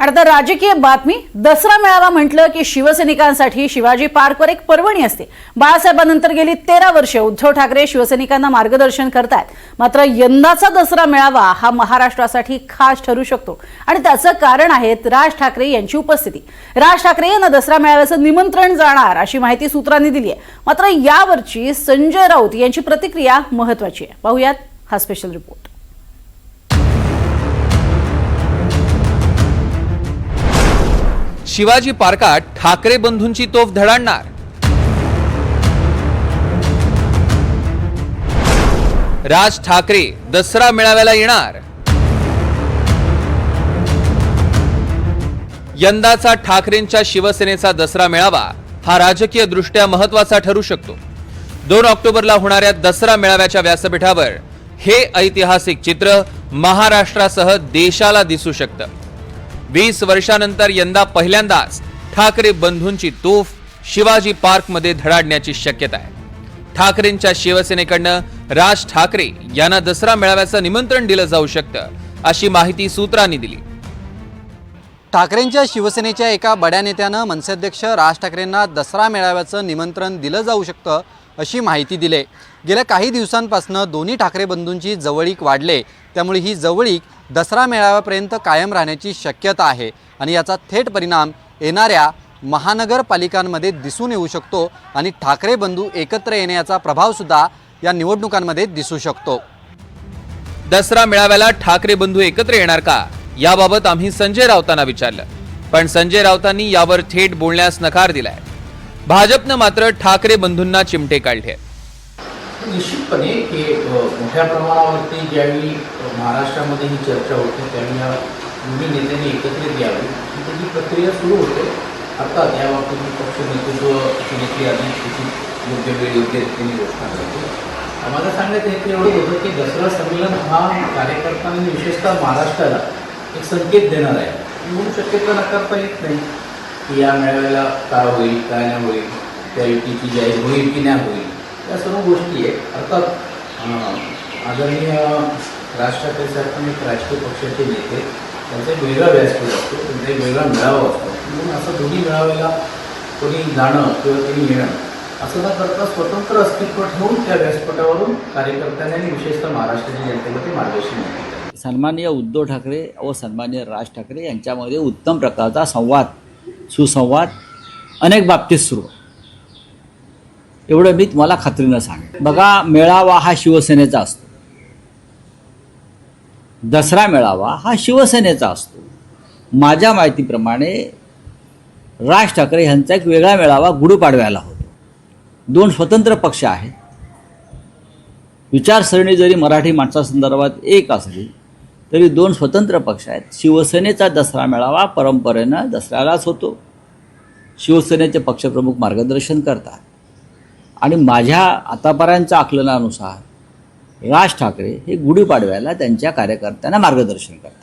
आणि आता राजकीय बातमी. दसरा मेळावा म्हटलं की शिवसैनिकांसाठी शिवाजी पार्कवर एक पर्वणी असते. बाळासाहेबांनंतर गेली तेरा वर्षे. उद्धव ठाकरे शिवसैनिकांना मार्गदर्शन करतायत. मात्र यंदाचा दसरा मेळावा हा महाराष्ट्रासाठी खास ठरू शकतो. आणि त्याचं कारण आहेत राज ठाकरे यांची उपस्थिती. राज ठाकरे यांना दसरा मेळाव्याचं निमंत्रण जाणार अशी माहिती सूत्रांनी दिली आहे मात्र यावरची संजय राऊत यांची प्रतिक्रिया महत्वाची आहे. पाहुयात हा स्पेशल रिपोर्ट शिवाजी पार्कात ठाकरे बंधूंची तोफ धडाडणार. राज ठाकरे दसरा मेळाव्याला येणार. यंदाचा ठाकरेंच्या शिवसेनेचा दसरा मेळावा हा राजकीय दृष्ट्या महत्त्वाचा ठरू शकतो. दोन ऑक्टोबरला होणाऱ्या दसरा मेळाव्याच्या व्यासपीठावर हे ऐतिहासिक चित्र महाराष्ट्रासह देशाला दिसू शकतं. वीस वर्षानंतर यंदा पहिल्यांदाच ठाकरे बंधूंची तोफ शिवाजी पार्कमध्ये धडाडण्याची शक्यता आहे. ठाकरेंच्या शिवसेनेकडनं राज ठाकरे यांना दसरा मेळाव्याचं निमंत्रण दिलं जाऊ शकतं अशी माहिती सूत्रांनी दिली. ठाकरेंच्या शिवसेनेच्या एका बड्या नेत्यानं मनसेअध्यक्ष राज ठाकरेंना दसरा मेळाव्याचं निमंत्रण दिलं जाऊ शकतं अशी माहिती दिली. गेल्या काही दिवसांपासून दोन्ही ठाकरे बंधूंची जवळीक वाढले. त्यामुळे ही जवळीक दसरा मेळाव्यापर्यंत कायम राहण्याची शक्यता आहे आणि याचा थेट परिणाम येणाऱ्या महानगरपालिकांमध्ये दिसून येऊ शकतो आणि ठाकरे बंधू एकत्र येण्याचा प्रभावसुद्धा या निवडणुकांमध्ये दिसू शकतो. दसरा मेळाव्याला ठाकरे बंधू एकत्र येणार का? याबाबत आम्ही संजय राऊतांना विचारलं. पण संजय राऊतांनी यावर थेट बोलण्यास नकार दिलाय. भाजपनं मात्र ठाकरे बंधूंना चिमटे काढले. निश्चितपणे हे मोठ्या प्रमाणावरती ज्यावेळी महाराष्ट्रामध्ये ही चर्चा होती त्यावेळी या दोन्ही नेत्यांनी एकत्रित यावी ही त्याची प्रक्रिया सुरू होते. अर्थात या बाबतीत पक्ष नेतृत्व नेते आधी किती योग्य वेळ योग्य रीतीने घोषणा करते आम्हाला सांगण्यात येते एवढं होतं की दसरा संमेलन हा कार्यकर्त्यांनी विशेषतः महाराष्ट्राला एक संकेत देणार आहे. म्हणून शक्यता नाकारता येत नाही. की या मेळाव्याला काय होईल काय नाही होईल त्या युतीची जाहीर होईल की नाही होईल. या सर्व गोष्टी आहेत. अर्थात आदरणीय राज ठाकरे एक राजकीय पक्षाचे नेते त्यांचा एक वेगळा व्यासपीठ असतो त्यांचा एक वेगळा मेळावा असतो. म्हणून असं दोन्ही मेळाव्याला कोणी जाणं किंवा कोणी येणं असं न करता स्वतंत्र अस्तित्व ठेवून त्या व्यासपीठावरून कार्यकर्त्यांनी आणि विशेषतः महाराष्ट्राच्या जनतेला ते मार्गदर्शन मिळते सन्माननीय उद्धव ठाकरे व सन्माननीय राज ठाकरे यांच्यामध्ये उत्तम प्रकारचा संवाद सुसंवाद अनेक बाबतीत सुरू. एवढं मी तुम्हाला खात्रीनं सांगेन. बघा मेळावा हा शिवसेनेचा असतो. दसरा मेळावा हा शिवसेनेचा असतो. माझ्या माहितीप्रमाणे राज ठाकरे यांचा एक वेगळा मेळावा गुढीपाडव्याला होतो. दोन स्वतंत्र पक्ष आहेत. विचारसरणी जरी मराठी माणसासंदर्भात एक असली तरी दोन स्वतंत्र पक्ष आहेत. शिवसेनेचा दसरा मेळावा परंपरेनं दसऱ्यालाच होतो. शिवसेनेचे पक्षप्रमुख मार्गदर्शन करतात. आणि माझ्या आतापर्यंतच्या आकलनानुसार राज ठाकरे हे गुढीपाडव्याला त्यांच्या कार्यकर्त्यांना मार्गदर्शन करतात.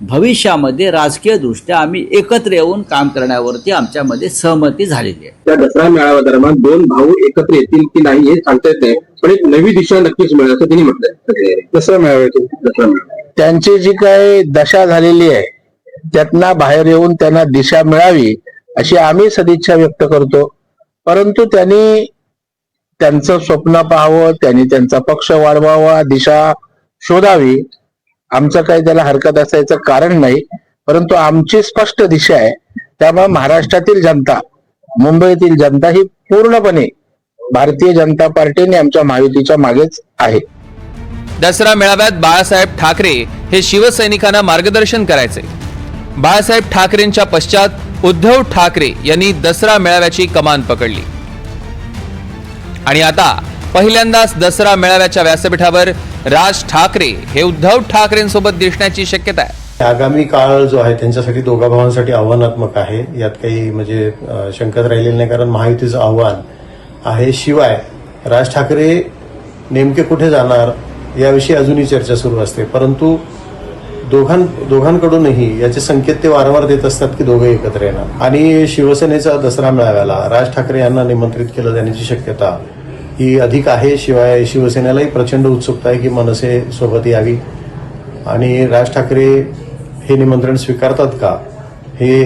भविष्यामध्ये राजकीयदृष्ट्या आम्ही एकत्र येऊन काम करण्यावरती आमच्यामध्ये सहमती झालेली आहे. त्या दसरा मेळाव्या दरम्यान दोन भाऊ एकत्र येतील की नाही हे सांगता येत नाही पण एक नवी दिशा नक्कीच मिळेल असं त्यांनी म्हटलंय. दसरा मेळाव्यातून दसरा मेळावा त्यांची जी काही दशा झालेली आहे त्यातनं बाहेर येऊन त्यांना दिशा मिळावी अशी आम्ही सदिच्छा व्यक्त करतो. परंतु त्यांनी त्यांचं स्वप्न पाहावं त्यांनी त्यांचा पक्ष वाढवावा दिशा शोधावी. आमचं काही त्याला हरकत असायचं कारण नाही परंतु आमची स्पष्ट दिशा आहे. त्यामुळे महाराष्ट्रातील जनता मुंबईतील जनता ही पूर्णपणे भारतीय जनता पार्टीने आमच्या महायुतीच्या मागेच आहे. दसरा मेळाव्यात बाळासाहेब ठाकरे हे शिवसैनिकांना मार्गदर्शन करायचे. बाळासाहेब ठाकरेंच्या पश्चात उद्धव ठाकरे यांनी दसरा मेळाव्याची कमान पकडली. आणि आता पहिल्यांदाच दसरा मेळाव्याच्या व्यासपीठावर राज ठाकरे हे उद्धव ठाकरेंसोबत दिसण्याची शक्यता आहे. आगामी काळ जो आहे त्यांच्यासाठी दोघा भावांसाठी आव्हानात्मक आहे. यात काही म्हणजे अ, शंकाच राहिलेली नाही कारण महायुतीचं आव्हान आहे. शिवाय राज ठाकरे नेमके कुठे जाणार याविषयी अजूनही चर्चा सुरू असते. परंतु दोघां दोघांकडूनही याचे संकेत ते वारंवार देत असतात की दोघे एकत्र येणार. आणि शिवसेनेचा दसरा मेळाव्याला राज ठाकरे यांना निमंत्रित केलं जाण्याची शक्यता ही अधिक आहे. शिवाय शिवसेनेलाही प्रचंड उत्सुकता आहे की मनसे सोबत यावी. आणि राज ठाकरे हे निमंत्रण स्वीकारतात का? हे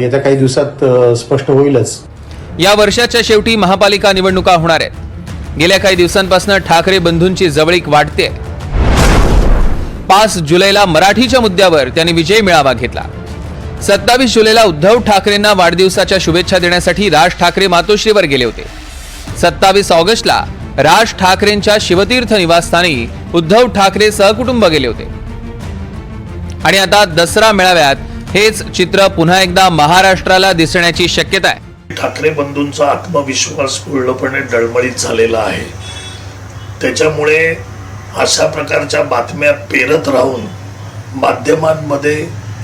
येत्या काही दिवसात स्पष्ट होईलच. या वर्षाच्या शेवटी महापालिका निवडणुका होणार आहेत. गेल्या काही दिवसांपासून ठाकरे बंधूंची जवळीक वाढते पाच जुलैला मराठीच्या मुद्द्यावर त्यांनी विजय मेळावा घेतला. सत्तावीस जुलैला उद्धव ठाकरेंना वाढदिवसाच्या शुभेच्छा देण्यासाठी राज ठाकरे मातोश्रीवर गेले होते. सत्तावीस ऑगस्टला राज ठाकरेंच्या शिवतीर्थ निवासस्थानी उद्धव ठाकरे सहकुटुंब गेले होते. आणि आता दसरा मेळाव्यात हेच चित्र पुन्हा एकदा महाराष्ट्राला दिसण्याची शक्यता आहे. ठाकरे बंधूंचा आत्मविश्वास पूर्णपणे डळमळीत झालेला आहे. त्याच्यामुळे अशा प्रकारच्या बातम्या पेरत राहून माध्यमांमध्ये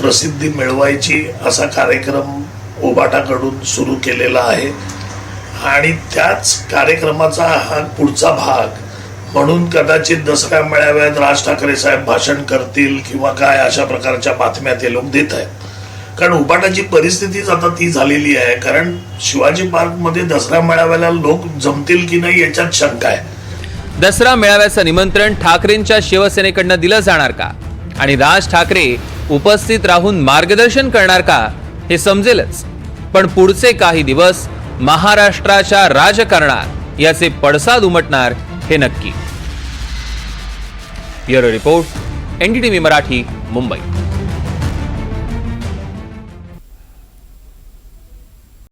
प्रसिद्धी मिळवायची असा कार्यक्रम उबाटाकडून सुरू केलेला आहे. आणि त्याच कार्यक्रमाचा हा पुढचा भाग म्हणून कदाचित दसऱ्या मेळाव्यात राज ठाकरे साहेब भाषण करतील किंवा काय अशा प्रकारच्या बातम्या ते लोक देत आहेत. कारण उपाटाची परिस्थितीच आता ती झालेली आहे. कारण शिवाजी पार्कमध्ये दसऱ्या मेळाव्याला लोक जमतील की नाही याच्यात शंका आहे. दसरा मेळाव्याचं निमंत्रण ठाकरेंच्या शिवसेनेकडनं दिलं जाणार का? आणि राज ठाकरे उपस्थित राहून मार्गदर्शन करणार का? हे समजेलच. पण पुढचे काही दिवस महाराष्ट्राच्या राजकारणात याचे पडसाद उमटणार हे नक्की. Bureau report NDTV Marathi Mumbai.